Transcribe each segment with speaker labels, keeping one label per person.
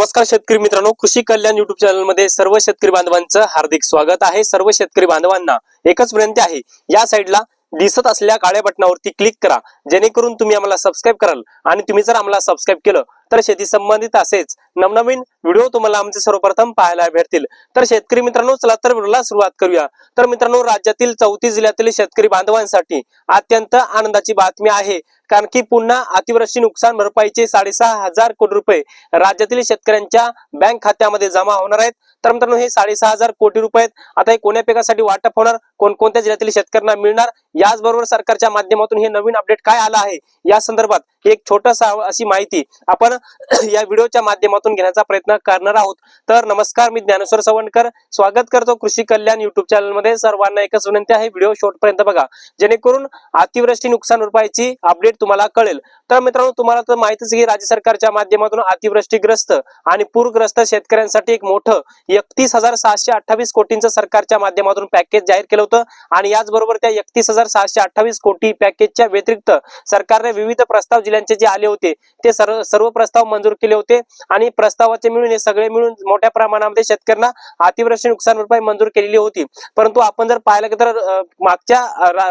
Speaker 1: नमस्कार शेतकरी मित्रांनो कृषी कल्याण युट्यूब चॅनलमध्ये सर्व शेतकरी बांधवांचं हार्दिक स्वागत आहे. सर्व शेतकरी बांधवांना एकच विनंती आहे या साईडला दिसत असलेल्या काळ्या बटनावरती क्लिक करा जेणेकरून तुम्ही आम्हाला सबस्क्राईब कराल. आणि तुम्ही जर आम्हाला सबस्क्राईब केलं तर शेती संबंधित असेच नवनवीन व्हिडिओ तुम्हाला आमचे सर्वप्रथम पाहायला भेटतील. तर शेतकरी मित्रांनो चला तर व्हिडिओला सुरुवात करूया. तर मित्रांनो राज्यातील चौतीस जिल्ह्यातील शेतकरी बांधवांसाठी अत्यंत आनंदाची बातमी आहे. कारण की पुन्हा अतिवृष्टी नुकसान भरपाईचे साडेसहा हजार कोटी रुपये राज्यातील शेतकऱ्यांच्या बँक खात्यामध्ये जमा होणार आहेत. तर मित्रांनो हे साडेसहा हजार कोटी रुपये आहेत. आता हे कोण्या पिकासाठी वाटप होणार? कोणकोणत्या जिल्ह्यातील शेतकऱ्यांना मिळणार? याचबरोबर सरकारच्या माध्यमातून हे नवीन अपडेट काय आलं आहे? या संदर्भात एक छोटस अशी माहिती आपण या व्हिडिओच्या माध्यमातून घेण्याचा प्रयत्न करणार आहोत. तर नमस्कार मी ज्ञानेश्वर सवणकर स्वागत करतो कृषी कल्याण युट्यूब चॅनलमध्ये सर्वांना एकच विनंती आहे व्हिडिओ शेवटपर्यंत बघा. जेणेकरून अतिवृष्टी नुकसान भरपाईची अपडेट तुम्हाला कळेल. तर मित्रांनो तुम्हाला तर माहितीच की राज्य सरकारच्या माध्यमातून अतिवृष्टीग्रस्त आणि पूरग्रस्त शेतकऱ्यांसाठी एक मोठं एकतीस हजार सहाशे अठ्ठावीस कोटींचं सरकारच्या माध्यमातून पॅकेज जाहीर केलं होतं. आणि याचबरोबर त्या एकतीस हजार सहाशे अठ्ठावीस कोटी पॅकेजच्या व्यतिरिक्त सरकारने विविध प्रस्ताव जिल्ह्यांचे जे आले होते ते सर्व सर्व प्रस्ताव मंजूर केले होते. आणि प्रस्तावाचे मिळून हे सगळे मिळून मोठ्या प्रमाणामध्ये शेतकऱ्यांना अतिवृष्टी नुकसान भरपाई मंजूर केलेली होती. परंतु आपण जर पाहिलं तर मागच्या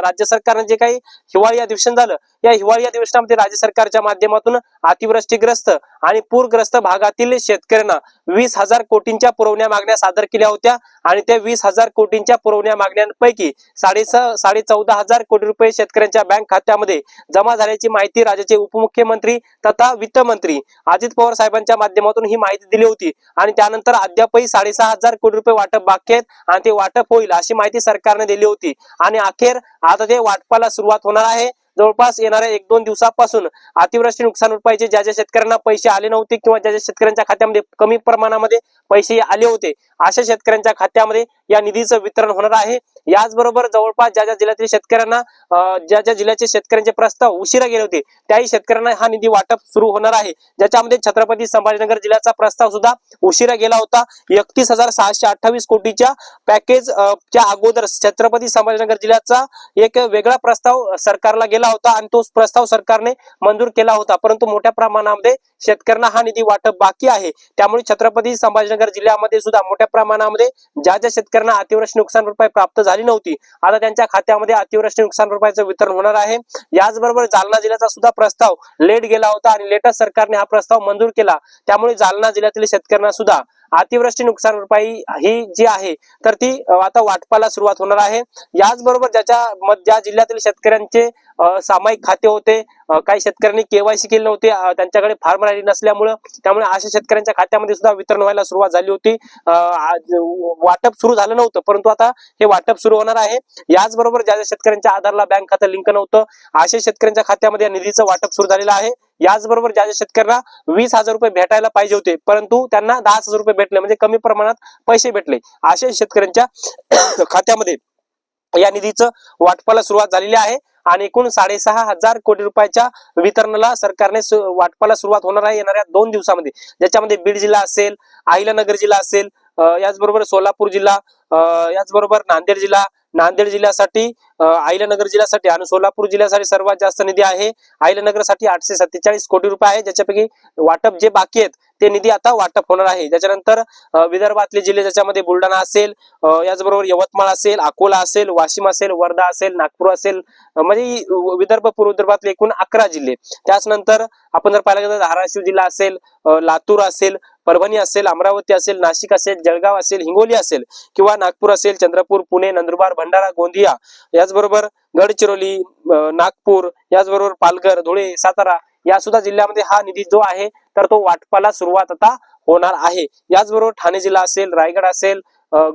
Speaker 1: राज्य सरकारने जे काही हिवाळी अधिवेशन झालं या हिवाळी अधिवेशनामध्ये राज्य सरकारच्या माध्यमातून अतिवृष्टीग्रस्त आणि पूरग्रस्त भागातील शेतकऱ्यांना वीस हजार कोटींच्या पुरवण्या मागण्या सादर केल्या होत्या आणि त्या वीस हजार कोटींच्या पुरवण्या मागण्यांपैकी साडे साडे चौदा हजार कोटी रुपये शेतकऱ्यांच्या बँक खात्यामध्ये जमा झाल्याची माहिती राज्याचे उपमुख्यमंत्री तथा वित्त मंत्री अजित पवार साहेबांच्या माध्यमातून ही माहिती दिली होती. आणि त्यानंतर अद्यापही साडेसहा हजार कोटी रुपये वाटप बाकी आहेत आणि ते वाटप होईल अशी माहिती सरकारने दिली होती. आणि अखेर आता ते वाटपाला सुरुवात होणार आहे. जवळपास येणाऱ्या एक दोन दिवसापासून अतिवृष्टी नुकसान भरपाईचे ज्या ज्या शेतकऱ्यांना पैसे आले नव्हते किंवा ज्या ज्या शेतकऱ्यांच्या खात्यामध्ये कमी प्रमाणामध्ये पैसे आले होते अशा शेतकऱ्यांच्या खात्यामध्ये या निधीचं वितरण होणार आहे. याचबरोबर जवळपास ज्या ज्या जिल्ह्यातील शेतकऱ्यांना ज्या ज्या जिल्ह्याचे शेतकऱ्यांचे प्रस्ताव उशिरा गेले होते त्याही शेतकऱ्यांना हा निधी वाटप सुरू होणार आहे. ज्याच्यामध्ये छत्रपती संभाजीनगर जिल्ह्याचा प्रस्ताव सुद्धा उशिरा गेला होता. एकतीस हजार सहाशे अठ्ठावीस कोटीच्या पॅकेज च्या अगोदर छत्रपती संभाजीनगर जिल्ह्याचा एक वेगळा प्रस्ताव सरकारला गेला केला होता आणि तोच प्रस्ताव सरकारने मंजूर केला होता. परंतु मोठ्या प्रमाणामध्ये शेतकऱ्यांना हा निधी वाटप बाकी आहे. त्यामुळे छत्रपती संभाजीनगर जिल्ह्यामध्ये सुद्धा मोठ्या प्रमाणामध्ये ज्या ज्या शेतकऱ्यांना अतिवृष्टी नुकसान भरपाई प्राप्त झाली नव्हती आता त्यांच्या खात्यामध्ये अतिवृष्टी नुकसान भरपाईचं वितरण होणार आहे. याचबरोबर जालना जिल्ह्याचा सुद्धा प्रस्ताव लेट गेला होता आणि लेटच सरकारने हा प्रस्ताव मंजूर केला. त्यामुळे जालना जिल्ह्यातील शेतकऱ्यांना सुद्धा अतिवृष्टी नुकसान भरपाई ही जी आहे तर ती आता वाटपाला सुरुवात होणार आहे. याचबरोबर ज्याच्या ज्या जिल्ह्यातील शेतकऱ्यांचे सामायिक खाते होते काही शेतकऱ्यांनी केवायसी केले नव्हते त्यांच्याकडे फार्म आयडी नसल्यामुळं त्यामुळे अशा शेतकऱ्यांच्या खात्यामध्ये सुद्धा वितरण व्हायला सुरुवात झाली होती. वाटप सुरू झालं नव्हतं परंतु आता हे वाटप सुरू होणार आहे. याचबरोबर ज्या ज्या शेतकऱ्यांच्या आधारला बँक खातं लिंक नव्हतं अशा शेतकऱ्यांच्या खात्यामध्ये या निधीचं वाटप सुरू झालेलं आहे. याचबरोबर ज्या ज्या शेतकऱ्यांना वीस हजार रुपये भेटायला पाहिजे होते परंतु त्यांना दहा हजार रुपये भेटले म्हणजे कमी प्रमाणात पैसे भेटले. अशा शेतकऱ्यांच्या खात्यामध्ये या निधीचं वाटपाला सुरुवात झालेली आहे आणि एकूण साडेसहा हजार कोटी रुपयाच्या वितरणाला सरकारने वाटपाला सुरुवात होणार आहे येणाऱ्या दोन दिवसामध्ये. ज्याच्यामध्ये बीड जिल्हा असेल अहिलानगर जिल्हा असेल याचबरोबर सोलापूर जिल्हा याचबरोबर नांदेड जिल्हा. नांदेड जिल्ह्यासाठी आयलनगर जिल्ह्यासाठी आणि सोलापूर जिल्ह्यासाठी सर्वात जास्त निधी आहे. आयलनगरसाठी आठशे सत्तेचाळीस कोटी रुपये आहे. ज्याच्यापैकी वाटप जे बाकी आहेत ते निधी आता वाटप होणार आहे. त्याच्यानंतर विदर्भातले जिल्हे ज्याच्यामध्ये बुलढाणा असेल याचबरोबर यवतमाळ असेल अकोला असेल वाशिम असेल वर्धा असेल नागपूर असेल म्हणजे विदर्भ पूर्व विदर्भातले एकूण अकरा जिल्हे. त्याचनंतर आपण जर पाहिलं गेलं तर धाराशिव जिल्हा असेल लातूर असेल परभणी असेल अमरावती असेल नाशिक असेल जळगाव असेल हिंगोली असेल किंवा नागपूर असेल चंद्रपूर पुणे नंदुरबार भंडारा गोंदिया याचबरोबर गडचिरोली नागपूर याचबरोबर पालघर धुळे सातारा या सुद्धा जिल्ह्यामध्ये हा निधी जो आहे तर तो वाटपाला सुरुवात आता होणार आहे. याचबरोबर ठाणे जिल्हा असेल रायगड असेल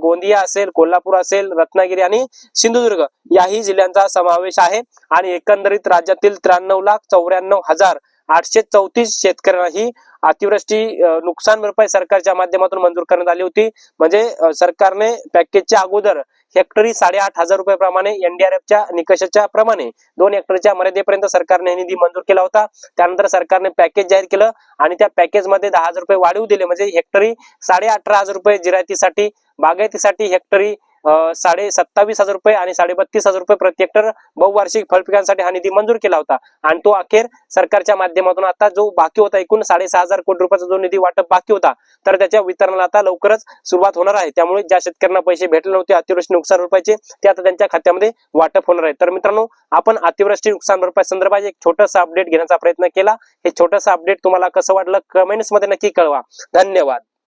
Speaker 1: गोंदिया असेल कोल्हापूर असेल रत्नागिरी आणि सिंधुदुर्ग याही जिल्ह्यांचा समावेश आहे. आणि एकंदरीत राज्यातील त्र्याण्णव लाख चौऱ्याण्णव हजार आठशे चौतीस शेतकऱ्यांना ही अतिवृष्टी नुकसान भरपाई सरकारच्या माध्यमातून मंजूर करण्यात आली होती. म्हणजे सरकारने पॅकेजच्या अगोदर हेक्टरी साडेआठ हजार रुपये प्रमाणे एनडीआरएफच्या निकषाच्या प्रमाणे दोन हेक्टरच्या मर्यादेपर्यंत सरकारने निधी मंजूर केला होता. त्यानंतर सरकारने पॅकेज जाहीर केलं आणि त्या पॅकेजमध्ये दहा हजार रुपये वाढीव दिले. म्हणजे हेक्टरी साडे अठरा हजार रुपये जिरायतीसाठी बागायतीसाठी हेक्टरी साडे सत्तावीस हजार रुपये आणि साडे बत्तीस हजार रुपये प्रति हेक्टर बहुवार्षिक फळपिकांसाठी हा निधी मंजूर केला होता. आणि तो अखेर सरकारच्या माध्यमातून आता जो बाकी होता एकूण साडेसहा हजार कोटी रुपयाचा जो निधी वाटप बाकी होता तर त्याच्या वितरणाला आता लवकरच सुरुवात होणार आहे. त्यामुळे ज्या शेतकऱ्यांना पैसे भेटले नव्हते अतिवृष्टी नुकसान रुपयाचे ते आता त्यांच्या खात्यामध्ये वाटप होणार आहे. तर मित्रांनो आपण अतिवृष्टी नुकसान भरपाई संदर्भात एक छोटस अपडेट घेण्याचा प्रयत्न केला. हे छोटंसं अपडेट तुम्हाला कसं वाटलं? कमेंट्समध्ये नक्की कळवा. धन्यवाद.